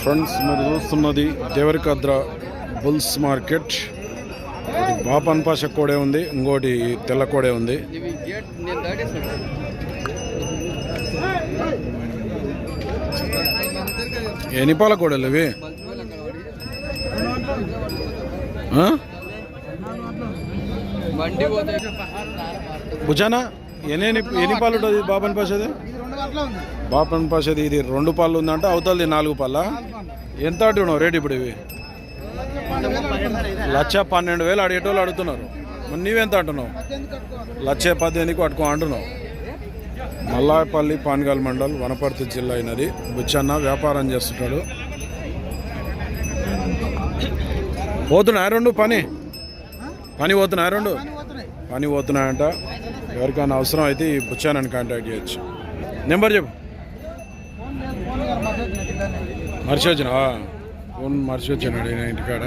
Friends మీరు చూస్తున్నది Devarakadra bulls market. బాపన్ Pasha కోడే ఉంది ఇంకోటి తెల్ల కోడే ఉంది. ఇవి గేట్ నేను దాటేసాను ఎన్ని పాల కోడలు ఇవి భుజానా ఎన్ని ఎన్ని పాలు ఉంటుంది బాపన్ పాషది? బాపన్ పాషది ఇది రెండు పాలు ఉందంటే అవతలది నాలుగు పాల ఎంత అడుగున్నావు రేట్ ఇప్పుడు ఇవి? లక్ష పన్నెండు వేలు అడిగేటోళ్ళు అడుగుతున్నారు. మరి నీవెంత అంటున్నావు? లక్ష పద్దెనిమిదికి పట్టుకో అంటున్నావు. మల్లాయపల్లి పాన్గాల్ మండల్ వనపర్తి జిల్లా అయినది. బుచ్చన్న వ్యాపారం చేస్తుంటాడు. పోతున్నాయి రెండు? పని? పని పోతున్నాయి రెండు? పని పోతున్నాయంట. ఎవరికైనా అవసరం అయితే ఈ బుచ్చానని కాంటాక్ట్ చేయొచ్చు. నెంబర్ చెప్పు. మర్చి వచ్చినా ఫోన్ మర్చి వచ్చాను ఇంటికాడ.